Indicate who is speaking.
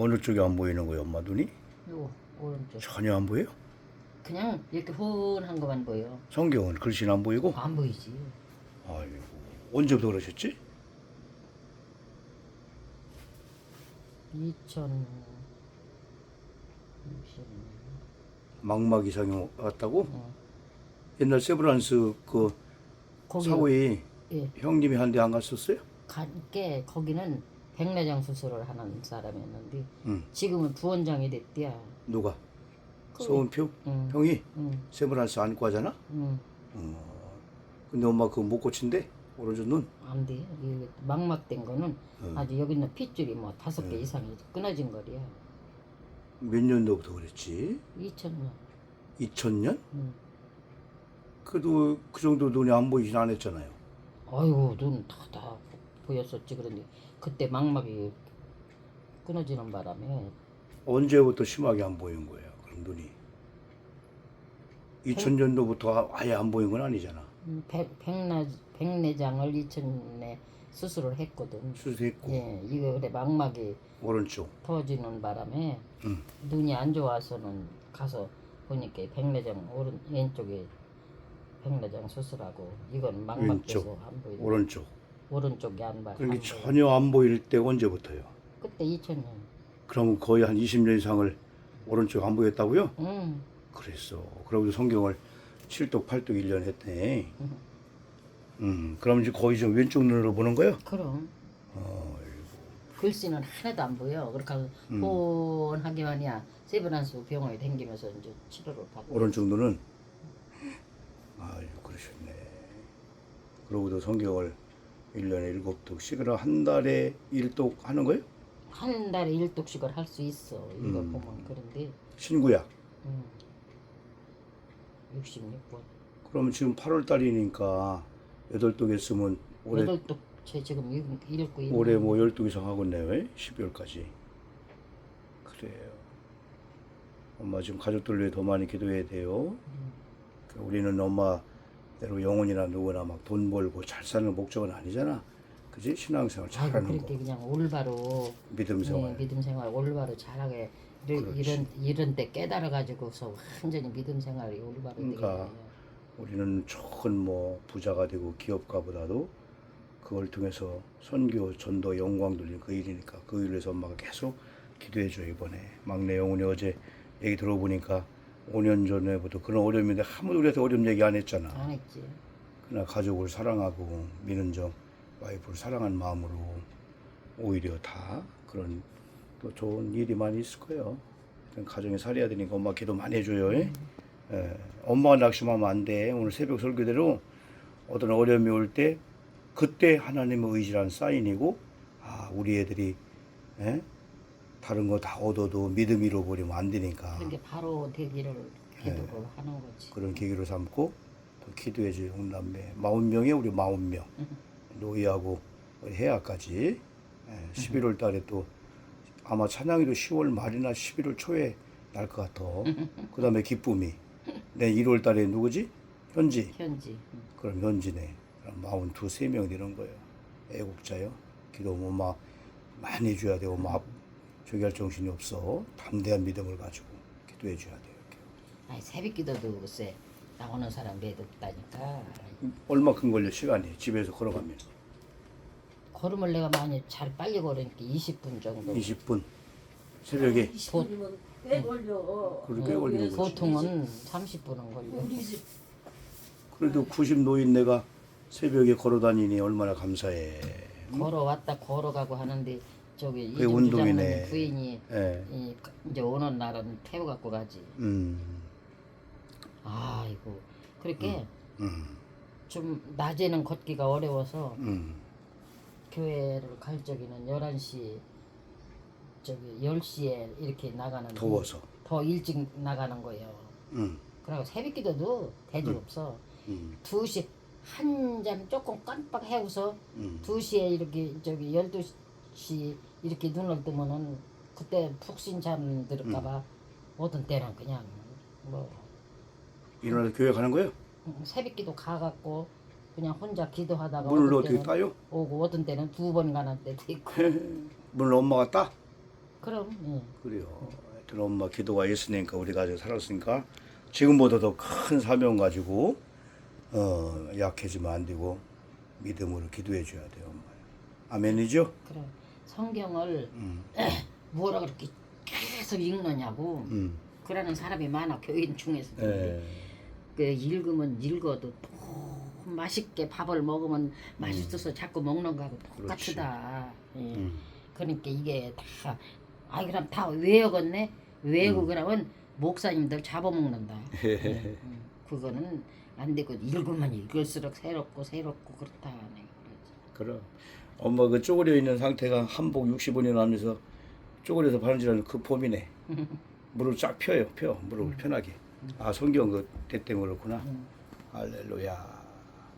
Speaker 1: 어느 쪽이 안 보이는 거예요, 엄마 눈이?
Speaker 2: 요 오른쪽.
Speaker 1: 전혀 안 보여요?
Speaker 2: 그냥 이렇게 훤한 것만 보여.
Speaker 1: 성경은 글씨는 안 보이고?
Speaker 2: 안 보이지.
Speaker 1: 아이고, 언제부터 그러셨지?
Speaker 2: 2060.
Speaker 1: 망막 이상이 왔다고?
Speaker 2: 어.
Speaker 1: 옛날 세브란스 그
Speaker 2: 거기
Speaker 1: 사고에
Speaker 2: 예,
Speaker 1: 형님이 한대안 갔었어요?
Speaker 2: 간게 거기는 백내장 수술을 하는 사람이었는데
Speaker 1: 응.
Speaker 2: 지금은 부원장이 됐대야.
Speaker 1: 누가?
Speaker 2: 그-
Speaker 1: 서은표?
Speaker 2: 응,
Speaker 1: 형이
Speaker 2: 응,
Speaker 1: 세브란스 안과잖아?
Speaker 2: 응.
Speaker 1: 어. 근데 엄마 그거 못 고친대? 오른쪽 눈?
Speaker 2: 안 돼. 이 망막된 거는
Speaker 1: 어.
Speaker 2: 아주 여기 있는 핏줄이 뭐 다섯 개 이상이 끊어진 거리야.
Speaker 1: 몇 년도부터 그랬지?
Speaker 2: 2000년.
Speaker 1: 2000년?
Speaker 2: 응.
Speaker 1: 그래도 그 정도 눈이 안 보이진 않았잖아요.
Speaker 2: 아이고 눈 다다 보였었지 그런데 그때 망막이 끊어지는 바람에
Speaker 1: 언제부터 심하게 안 보인 거예요? 그럼 눈이 2000년도부터 아예 안 보인 건 아니잖아.
Speaker 2: 음, 백, 백내, 백내장을 2000년에 수술을 했거든.
Speaker 1: 수술했고
Speaker 2: 예, 이거 그래 망막이
Speaker 1: 오른쪽.
Speaker 2: 터지는 바람에
Speaker 1: 응.
Speaker 2: 눈이 안 좋아서는 가서 보니까 백내장 오른 왼쪽에 백내장 수술하고 이건 망막돼서
Speaker 1: 왼쪽,
Speaker 2: 안 보이는
Speaker 1: 오른쪽.
Speaker 2: 봐.
Speaker 1: 그러니까
Speaker 2: 안 보여.
Speaker 1: 전혀 안 보일 때 언제부터요?
Speaker 2: 그때 2000년.
Speaker 1: 그러면 거의 한 20년 이상을 오른쪽 안 보였다고요?
Speaker 2: 응.
Speaker 1: 그랬어. 그러고 성경을 7독 8독 1년 했네. 음, 그럼 이제 거의 좀 왼쪽 눈으로 보는 거예요?
Speaker 2: 그럼
Speaker 1: 어,
Speaker 2: 글씨는 하나도 안 보여. 그렇게
Speaker 1: 음.
Speaker 2: 훤하게만이야. 세브란스 병원에 댕기면서 이제 치료를 받고.
Speaker 1: 오른쪽 눈은 아유 그러셨네. 그러고도 성경을 1년에 7독 씩을 한 달에 1독 하는 거예요?
Speaker 2: 한 달에 일독씩을 할 수 있어. 이거
Speaker 1: 음.
Speaker 2: 보면 그런데
Speaker 1: 신구약.
Speaker 2: 음. 66번.
Speaker 1: 그러면 지금 8월 달이니까 8독 했으면 올해
Speaker 2: 여덟 독제 지금 읽- 읽고 있는.
Speaker 1: 올해 뭐 12독 이상 하고 있네요. 12월까지. 그래요. 엄마 지금 가족들 위해 더 많이 기도해야 돼요. 그 우리는 엄마 대로 영혼이나 누구나 막 돈 벌고 잘 사는 목적은 아니잖아. 그지? 신앙생활 잘하는
Speaker 2: 그렇게
Speaker 1: 거.
Speaker 2: 그냥 올바로
Speaker 1: 믿음 생활.
Speaker 2: 네, 믿음 생활 올바로 잘하게 이런. 이런 이런 때 깨달아 가지고서 완전히 믿음 생활이 올바로
Speaker 1: 그러니까 우리는 좋은 뭐 부자가 되고 기업가보다도 그걸 통해서 선교, 전도, 영광 돌리는 그 일이니까 그 위해서 엄마가 계속 기도해 줘 이번에 막내 영훈이 어제 얘기 들어보니까 5년 전에부터 그런 어려움인데 아무도 우리한테 어려움 얘기 안 했잖아.
Speaker 2: 안 했지.
Speaker 1: 그러나 가족을 사랑하고 미는 점 와이프를 사랑하는 마음으로 오히려 다 그런 또 좋은 일이 많이 있을 거예요. 가정에 살아야 되니까 엄마 기도 많이 해줘요. 예? 예, 엄마가 낙심하면 안 돼. 오늘 새벽 설교대로 어떤 어려움이 올 때 그때 하나님의 의지란 사인이고 아 우리 애들이 예? 다른 거 다 얻어도 믿음 잃어버리면 안 되니까.
Speaker 2: 그런 게 바로 되기를 기도를
Speaker 1: 네.
Speaker 2: 하는 거지.
Speaker 1: 그런 계기로 삼고 또 기도해줘요 홍남매. 마흔 명에 우리 마흔 명. 노예하고 우리 해야까지. 예, 11월 달에 또 아마 찬양이도 10월 말이나 11월 초에 날 것 같아. 그 다음에 기쁨이. 내 1월 달에 누구지? 현지.
Speaker 2: 현지. 음.
Speaker 1: 그럼 현지네. 그럼 마흔 두세 명 되는 거예요. 애국자요. 기도 엄마 많이 해줘야 돼요 엄마 저기할 정신이 없어 담대한 믿음을 가지고 기도해 줘야 돼요 이렇게.
Speaker 2: 아니 새벽 기도도 글쎄 나오는 사람 몇 없다니까.
Speaker 1: 얼마큼 걸려 시간이 집에서 걸어가면
Speaker 2: 걸음을 내가 많이 잘 빨리 걸으니까 20분 정도.
Speaker 1: 20분 새벽에
Speaker 3: 20분이면 꽤 걸려.
Speaker 1: 그렇게 걸리는 거지
Speaker 2: 보통은 30분은 걸려.
Speaker 3: 우리 집
Speaker 1: 그래도 90 노인 내가 새벽에 걸어 다니니 얼마나 감사해
Speaker 2: 걸어왔다 걸어가고 하는데 저기
Speaker 1: 그게
Speaker 2: 이중
Speaker 1: 운동이네.
Speaker 2: 주장하는 부인이
Speaker 1: 예.
Speaker 2: 이, 이제 오는 날은 태워 갖고 가지.
Speaker 1: 음,
Speaker 2: 아이고 그렇게
Speaker 1: 음,
Speaker 2: 좀 낮에는 걷기가 어려워서
Speaker 1: 음.
Speaker 2: 교회를 갈 적에는 11시 저기 10시에 이렇게 나가는
Speaker 1: 더워서
Speaker 2: 더 일찍 나가는 거예요.
Speaker 1: 음,
Speaker 2: 그리고 새벽기도도 대중 없어.
Speaker 1: 음,
Speaker 2: 2시 한잠 조금 깜빡 해고서
Speaker 1: 음.
Speaker 2: 2시에 이렇게 저기 12시 이렇게 눈을 뜨면은 그때 푹신 잠 들을까 봐 어떤 때는 그냥 뭐
Speaker 1: 일어나서 교회 가는 거예요?
Speaker 2: 새벽기도 가갖고 그냥 혼자 기도하다가 어떤
Speaker 1: 어떻게
Speaker 2: 때는
Speaker 1: 따요?
Speaker 2: 오고 어떤 때는 두 번 가는 때도 있고
Speaker 1: 문을 엄마가 따?
Speaker 2: 그럼 예.
Speaker 1: 그래요. 하여튼 엄마 기도가 있으니까 우리가 아직 살았으니까 지금보다 더 큰 사명 가지고 어, 약해지면 안 되고 믿음으로 기도해 줘야 돼요, 엄마. 아멘이죠?
Speaker 2: 그래 성경을
Speaker 1: 음.
Speaker 2: 뭐라 그렇게 계속 읽느냐고
Speaker 1: 음.
Speaker 2: 그러는 사람이 많아 교인 중에서
Speaker 1: 예.
Speaker 2: 그 읽으면 읽어도 또 맛있게 밥을 먹으면 맛있어서 자꾸 먹는 거하고 똑같다. 예.
Speaker 1: 음.
Speaker 2: 그러니까 이게 다 아 그럼 다 외우겠네. 외우고
Speaker 1: 음.
Speaker 2: 그러면 목사님들 잡아먹는다. 예. 음. 그거는 안 되고 읽으면 읽을수록 새롭고 새롭고 그렇다. 네.
Speaker 1: 그럼 엄마 그 쪼그려 있는 상태가 한복 65년 하면서 쪼그려서 바느질하는 그 폼이네. 무릎 쫙 펴요, 펴 무릎을 편하게. 아 성경 그 때 때문 그렇구나.
Speaker 2: 음.
Speaker 1: 할렐루야.